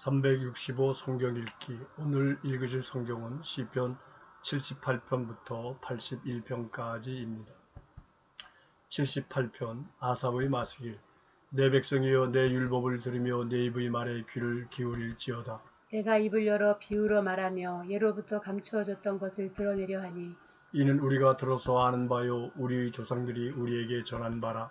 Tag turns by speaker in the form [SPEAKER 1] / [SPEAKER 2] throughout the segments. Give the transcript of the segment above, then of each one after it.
[SPEAKER 1] 365 성경 읽기 오늘 읽으실 성경은 시편 78편부터 81편까지입니다. 78편 아삽의 마시길 내 백성이여 내 율법을 들으며 내 입의 말에 귀를 기울일지어다.
[SPEAKER 2] 내가 입을 열어 비유로 말하며 예로부터 감추어졌던 것을 드러내려 하니
[SPEAKER 1] 이는 우리가 들어서 아는 바요 우리의 조상들이 우리에게 전한 바라.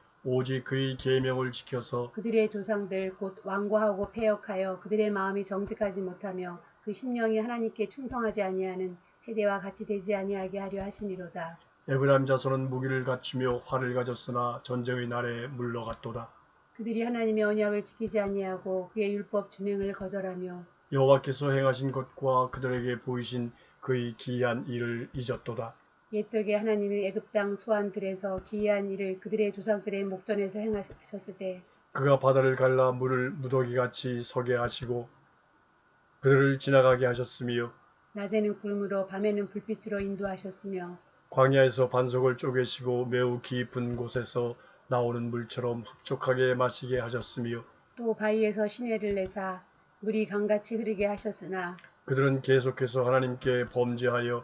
[SPEAKER 1] 오직 그의 계명을 지켜서
[SPEAKER 2] 그들의 조상들 곧 완고하고 패역하여 그들의 마음이 정직하지 못하며 그 심령이 하나님께 충성하지 아니하는 세대와 같이 되지 아니하게 하려 하심이로다.
[SPEAKER 1] 에브라임 자손은 무기를 갖추며 활을 가졌으나 전쟁의 날에 물러갔도다.
[SPEAKER 2] 그들이 하나님의 언약을 지키지 아니하고 그의 율법 준행을 거절하며
[SPEAKER 1] 여호와께서 행하신 것과 그들에게 보이신 그의 기이한 일을 잊었도다.
[SPEAKER 2] 옛적에 하나님이 애굽 땅 소환들에서 기이한 일을 그들의 조상들의 목전에서 행하셨을 때
[SPEAKER 1] 그가 바다를 갈라 물을 무더기같이 서게 하시고 그들을 지나가게 하셨으며
[SPEAKER 2] 낮에는 구름으로 밤에는 불빛으로 인도하셨으며
[SPEAKER 1] 광야에서 반석을 쪼개시고 매우 깊은 곳에서 나오는 물처럼 흡족하게 마시게 하셨으며
[SPEAKER 2] 또 바위에서 시내를 내사 물이 강같이 흐르게 하셨으나
[SPEAKER 1] 그들은 계속해서 하나님께 범죄하여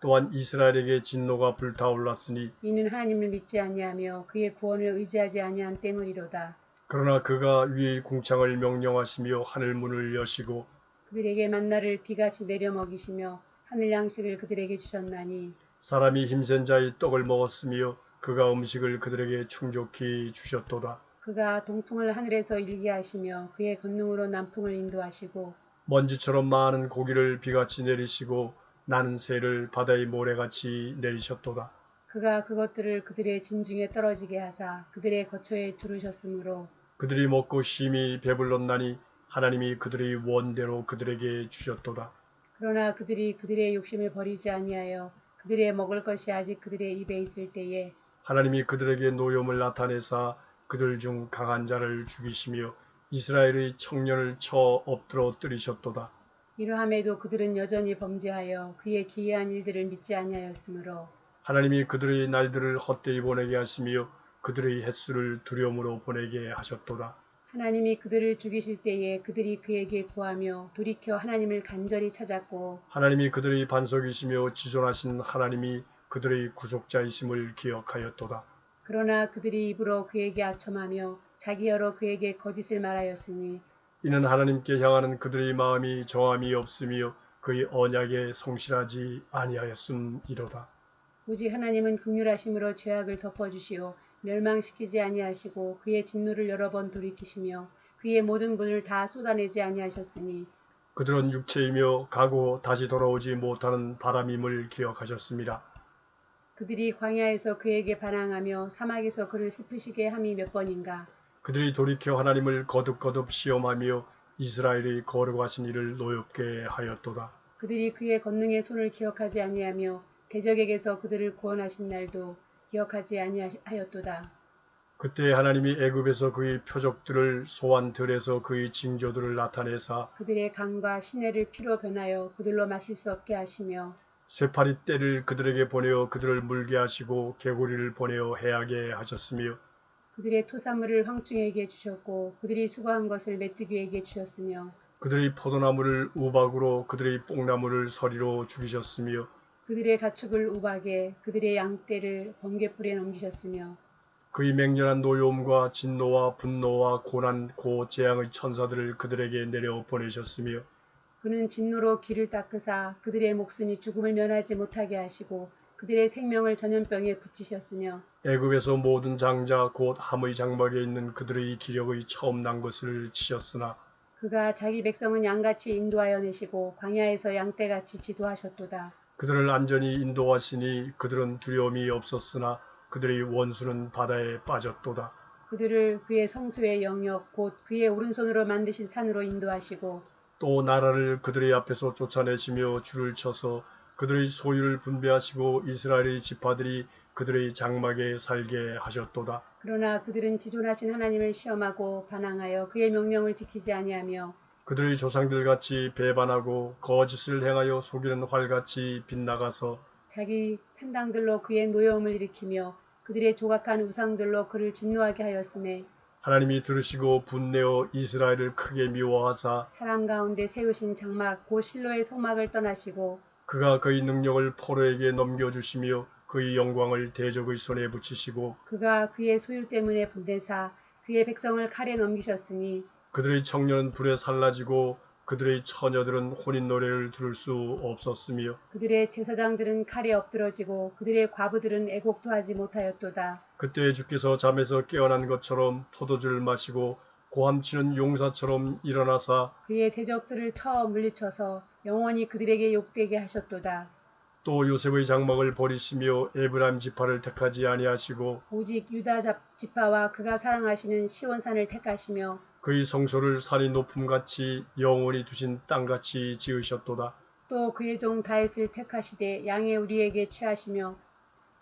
[SPEAKER 1] 또한 이스라엘에게 진노가 불타올랐으니
[SPEAKER 2] 이는 하나님을 믿지 아니하며 그의 구원을 의지하지 아니한 때문이로다.
[SPEAKER 1] 그러나 그가 위의 궁창을 명령하시며 하늘 문을 여시고
[SPEAKER 2] 그들에게 만나를 비같이 내려 먹이시며 하늘 양식을 그들에게 주셨나니
[SPEAKER 1] 사람이 힘센 자의 떡을 먹었으며 그가 음식을 그들에게 충족히 주셨도다.
[SPEAKER 2] 그가 동풍을 하늘에서 일게 하시며 그의 권능으로 남풍을 인도하시고
[SPEAKER 1] 먼지처럼 많은 고기를 비같이 내리시고 나는 새를 바다의 모래같이 내리셨도다.
[SPEAKER 2] 그가 그것들을 그들의 진중에 떨어지게 하사 그들의 거처에 두르셨으므로
[SPEAKER 1] 그들이 먹고 심히 배불렀나니 하나님이 그들의 원대로 그들에게 주셨도다.
[SPEAKER 2] 그러나 그들이 그들의 욕심을 버리지 아니하여 그들의 먹을 것이 아직 그들의 입에 있을 때에
[SPEAKER 1] 하나님이 그들에게 노염을 나타내사 그들 중 강한 자를 죽이시며 이스라엘의 청년을 쳐 엎드러 뜨리셨도다.
[SPEAKER 2] 이러함에도 그들은 여전히 범죄하여 그의 기이한 일들을 믿지 아니하였으므로
[SPEAKER 1] 하나님이 그들의 날들을 헛되이 보내게 하시며 그들의 횟수를 두려움으로 보내게 하셨도다.
[SPEAKER 2] 하나님이 그들을 죽이실 때에 그들이 그에게 구하며 돌이켜 하나님을 간절히 찾았고
[SPEAKER 1] 하나님이 그들의 반석이시며 지존하신 하나님이 그들의 구속자이심을 기억하였도다.
[SPEAKER 2] 그러나 그들이 입으로 그에게 아첨하며 자기여로 그에게 거짓을 말하였으니
[SPEAKER 1] 이는 하나님께 향하는 그들의 마음이 정함이 없으며 그의 언약에 성실하지 아니하였음이로다.
[SPEAKER 2] 오직 하나님은 긍휼하심으로 죄악을 덮어주시오 멸망시키지 아니하시고 그의 진노를 여러 번 돌이키시며 그의 모든 분을 다 쏟아내지 아니하셨으니
[SPEAKER 1] 그들은 육체이며 가고 다시 돌아오지 못하는 바람임을 기억하셨습니다.
[SPEAKER 2] 그들이 광야에서 그에게 반항하며 사막에서 그를 슬프시게 함이 몇 번인가
[SPEAKER 1] 그들이 돌이켜 하나님을 거듭거듭 시험하며 이스라엘의 거룩하신 일을 노엽게 하였도다.
[SPEAKER 2] 그들이 그의 권능의 손을 기억하지 아니하며 대적에게서 그들을 구원하신 날도 기억하지 아니하였도다.
[SPEAKER 1] 그때 하나님이 애굽에서 그의 표적들을 소환 들에서 그의 징조들을 나타내사
[SPEAKER 2] 그들의 강과 시내를 피로 변하여 그들로 마실 수 없게 하시며
[SPEAKER 1] 쇠파리 떼를 그들에게 보내어 그들을 물게 하시고 개구리를 보내어 해하게 하셨으며
[SPEAKER 2] 그들의 토사물을 황충에게 주셨고 그들이 수고한 것을 메뚜기에게 주셨으며
[SPEAKER 1] 그들의 포도나무를 우박으로 그들의 뽕나무를 서리로 죽이셨으며
[SPEAKER 2] 그들의 가축을 우박에 그들의 양떼를 번개불에 넘기셨으며
[SPEAKER 1] 그의 맹렬한 노여움과 진노와 분노와 고난 고 재앙의 천사들을 그들에게 내려 보내셨으며
[SPEAKER 2] 그는 진노로 귀를 닦으사 그들의 목숨이 죽음을 면하지 못하게 하시고 그들의 생명을 전염병에 붙이셨으며
[SPEAKER 1] 애굽에서 모든 장자 곧 함의 장막에 있는 그들의 기력의 처음 난 것을 치셨으나
[SPEAKER 2] 그가 자기 백성은 양같이 인도하여 내시고 광야에서 양떼같이 지도하셨도다.
[SPEAKER 1] 그들을 안전히 인도하시니 그들은 두려움이 없었으나 그들의 원수는 바다에 빠졌도다.
[SPEAKER 2] 그들을 그의 성수의 영역 곧 그의 오른손으로 만드신 산으로 인도하시고
[SPEAKER 1] 또 나라를 그들의 앞에서 쫓아내시며 줄을 쳐서 그들의 소유를 분배하시고 이스라엘의 지파들이 그들의 장막에 살게 하셨도다.
[SPEAKER 2] 그러나 그들은 지존하신 하나님을 시험하고 반항하여 그의 명령을 지키지 아니하며
[SPEAKER 1] 그들의 조상들 같이 배반하고 거짓을 행하여 속이는 활같이 빗나가서
[SPEAKER 2] 자기 산당들로 그의 노여움을 일으키며 그들의 조각한 우상들로 그를 진노하게 하였음에
[SPEAKER 1] 하나님이 들으시고 분내어 이스라엘을 크게 미워하사
[SPEAKER 2] 사람 가운데 세우신 장막 곧 실로의 성막을 떠나시고
[SPEAKER 1] 그가 그의 능력을 포로에게 넘겨주시며 그의 영광을 대적의 손에 붙이시고
[SPEAKER 2] 그가 그의 소유 때문에 분대사 그의 백성을 칼에 넘기셨으니
[SPEAKER 1] 그들의 청년은 불에 살라지고 그들의 처녀들은 혼인 노래를 들을 수 없었으며
[SPEAKER 2] 그들의 제사장들은 칼에 엎드러지고 그들의 과부들은 애곡도 하지 못하였도다.
[SPEAKER 1] 그때 주께서 잠에서 깨어난 것처럼 포도주를 마시고 고함치는 용사처럼 일어나사
[SPEAKER 2] 그의 대적들을 쳐 물리쳐서 영원히 그들에게 욕되게 하셨도다.
[SPEAKER 1] 또 요셉의 장막을 버리시며 에브라임 지파를 택하지 아니하시고
[SPEAKER 2] 오직 유다 잡- 지파와 그가 사랑하시는 시온산을 택하시며
[SPEAKER 1] 그의 성소를 산이 높음같이 영원히 두신 땅같이 지으셨도다.
[SPEAKER 2] 또 그의 종 다윗을 택하시되 양의 우리에게 취하시며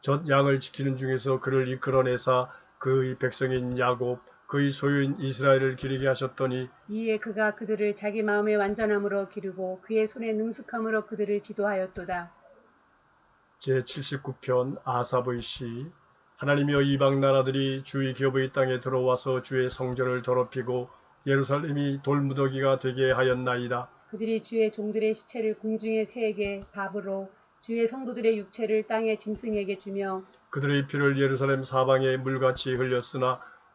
[SPEAKER 1] 젖 양을 지키는 중에서 그를 이끌어내사 그의 백성인 야곱 그의 소유인 이스라엘을 기르게 하셨더니
[SPEAKER 2] 이에 그가 그들을 자기 마음의 완전함으로 기르고 그의 손의 능숙함으로 그들을 지도하였도다.
[SPEAKER 1] 제 79편 아사브의 시 하나님이여 이방 나라들이 주의 기업의 땅에 들어와서 주의 성전을 더럽히고 예루살렘이 돌무더기가 되게 하였나이다.
[SPEAKER 2] 그들이 주의 종들의 시체를 궁중의 새에게 밥으로 주의 성도들의 육체를 땅의 짐승에게 주며
[SPEAKER 1] 그들의 피를 예루살렘 사방에 물같이 흘렸으나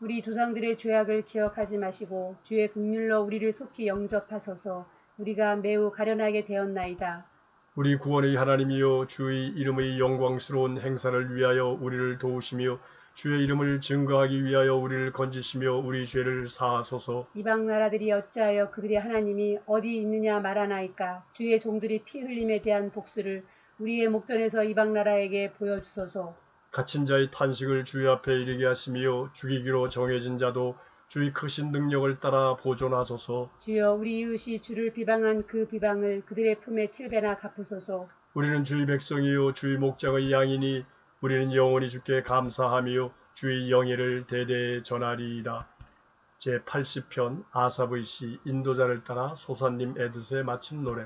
[SPEAKER 2] 우리 조상들의 죄악을 기억하지 마시고 주의 긍휼로 우리를 속히 영접하소서. 우리가 매우 가련하게 되었나이다.
[SPEAKER 1] 우리 구원의 하나님이여 주의 이름의 영광스러운 행사를 위하여 우리를 도우시며 주의 이름을 증거하기 위하여 우리를 건지시며 우리 죄를 사하소서.
[SPEAKER 2] 이방 나라들이 어찌하여 그들의 하나님이 어디 있느냐 말하나이까 주의 종들이 피 흘림에 대한 복수를 우리의 목전에서 이방 나라에게 보여주소서.
[SPEAKER 1] 갇힌 자의 탄식을 주의 앞에 이르게 하시며 죽이기로 정해진 자도 주의 크신 능력을 따라 보존하소서.
[SPEAKER 2] 주여 우리 이웃이 주를 비방한 그 비방을 그들의 품에 칠배나 갚으소서.
[SPEAKER 1] 우리는 주의 백성이요 주의 목장의 양이니 우리는 영원히 주께 감사하며 주의 영예를 대대에 전하리이다. 제80편 아사브의 시 인도자를 따라 소사님 에두세 마친 노래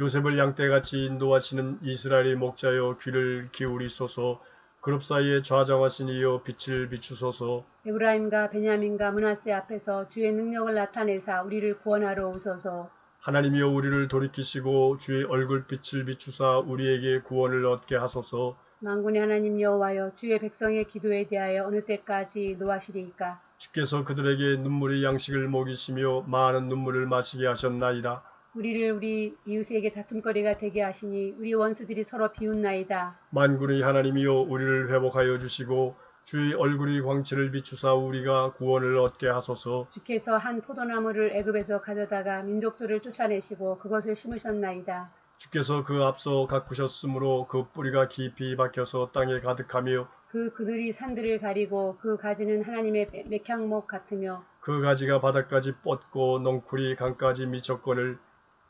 [SPEAKER 1] 요셉을 양떼같이 인도하시는 이스라엘의 목자여 귀를 기울이소서 그룹 사이에 좌정하신 이여 빛을 비추소서
[SPEAKER 2] 에브라임과 베냐민과 문하세 앞에서 주의 능력을 나타내사 우리를 구원하러 오소서.
[SPEAKER 1] 하나님이여 우리를 돌이키시고 주의 얼굴빛을 비추사 우리에게 구원을 얻게 하소서
[SPEAKER 2] 만군의 하나님 여호와여 주의 백성의 기도에 대하여 어느 때까지 노하시리이까
[SPEAKER 1] 주께서 그들에게 눈물의 양식을 먹이시며 많은 눈물을 마시게 하셨나이다.
[SPEAKER 2] 우리를 우리 이웃에게 다툼거리가 되게 하시니 우리 원수들이 서로 비웃나이다.
[SPEAKER 1] 만군의 하나님이여 우리를 회복하여 주시고 주의 얼굴의 광채를 비추사 우리가 구원을 얻게 하소서.
[SPEAKER 2] 주께서 한 포도나무를 애굽에서 가져다가 민족들을 쫓아내시고 그것을 심으셨나이다.
[SPEAKER 1] 주께서 그 앞서 가꾸셨으므로 그 뿌리가 깊이 박혀서 땅에 가득하며
[SPEAKER 2] 그 그늘이 산들을 가리고 그 가지는 하나님의 매- 맥향목 같으며
[SPEAKER 1] 그 가지가 바닥까지 뻗고 넝쿨이 강까지 미쳤거늘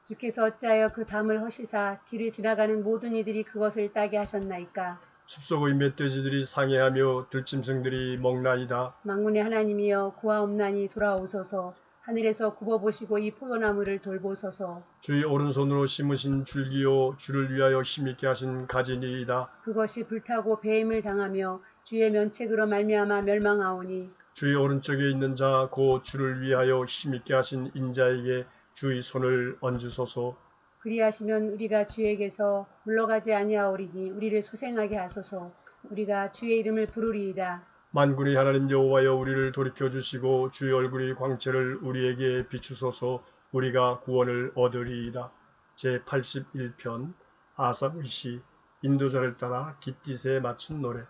[SPEAKER 2] 주께서 어찌하여 그 담을 허시사 길을 지나가는 모든 이들이 그것을 따게 하셨나이까
[SPEAKER 1] 숲속의 멧돼지들이 상해하며 들짐승들이 먹나이다.
[SPEAKER 2] 망군의 하나님이여 구하옵나니 돌아오소서 하늘에서 굽어보시고 이 포도나무를 돌보소서.
[SPEAKER 1] 주의 오른손으로 심으신 줄기요 주를 위하여 힘있게 하신 가지니이다.
[SPEAKER 2] 그것이 불타고 배임을 당하며 주의 면책으로 말미암아 멸망하오니
[SPEAKER 1] 주의 오른쪽에 있는 자 곧 주를 위하여 힘있게 하신 인자에게 주의 손을 얹으소서.
[SPEAKER 2] 그리하시면 우리가 주에게서 물러가지 아니하오리니 우리를 소생하게 하소서. 우리가 주의 이름을 부르리이다.
[SPEAKER 1] 만군의 하나님 여호와여 우리를 돌이켜 주시고 주의 얼굴의 광채를 우리에게 비추소서 우리가 구원을 얻으리이다. 제 81편 아삽의 시 인도자를 따라 깃딧에 맞춘 노래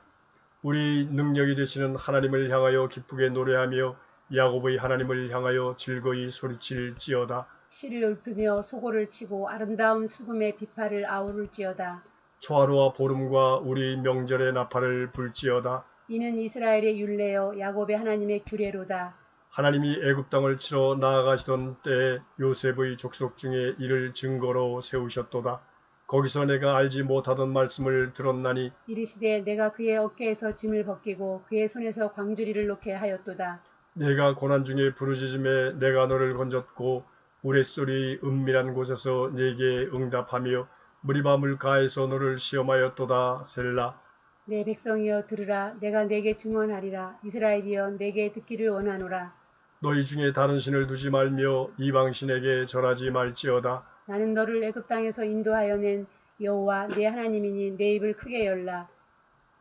[SPEAKER 1] 우리 능력이 되시는 하나님을 향하여 기쁘게 노래하며 야곱의 하나님을 향하여 즐거이 소리칠지어다.
[SPEAKER 2] 씨를 읊으며 소고를 치고 아름다운 수금의 비파를 아우를지어다.
[SPEAKER 1] 초하루와 보름과 우리 명절의 나팔을 불지어다.
[SPEAKER 2] 이는 이스라엘의 율례여 야곱의 하나님의 규례로다.
[SPEAKER 1] 하나님이 애굽 땅을 치러 나아가시던 때에 요셉의 족속 중에 이를 증거로 세우셨도다. 거기서 내가 알지 못하던 말씀을 들었나니
[SPEAKER 2] 이르시되 내가 그의 어깨에서 짐을 벗기고 그의 손에서 광주리를 놓게 하였도다.
[SPEAKER 1] 내가 고난 중에 부르짖음에 내가 너를 건졌고 우레소리 은밀한 곳에서 내게 응답하며 무리바 물가에서 너를 시험하였도다 셀라.
[SPEAKER 2] 내 백성이여 들으라. 내가 내게 증언하리라. 이스라엘이여 내게 듣기를 원하노라.
[SPEAKER 1] 너희 중에 다른 신을 두지 말며 이방 신에게 절하지 말지어다.
[SPEAKER 2] 나는 너를 애굽 땅에서 인도하여 낸 여호와 내 하나님이니 내 입을 크게 열라.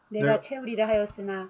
[SPEAKER 2] 내가
[SPEAKER 1] 네.
[SPEAKER 2] 채우리라 하였으나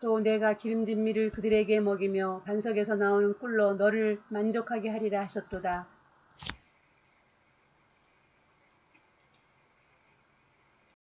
[SPEAKER 2] 또 내가 기름진 밀을 그들에게 먹이며 반석에서 나오는 꿀로 너를 만족하게 하리라 하셨도다.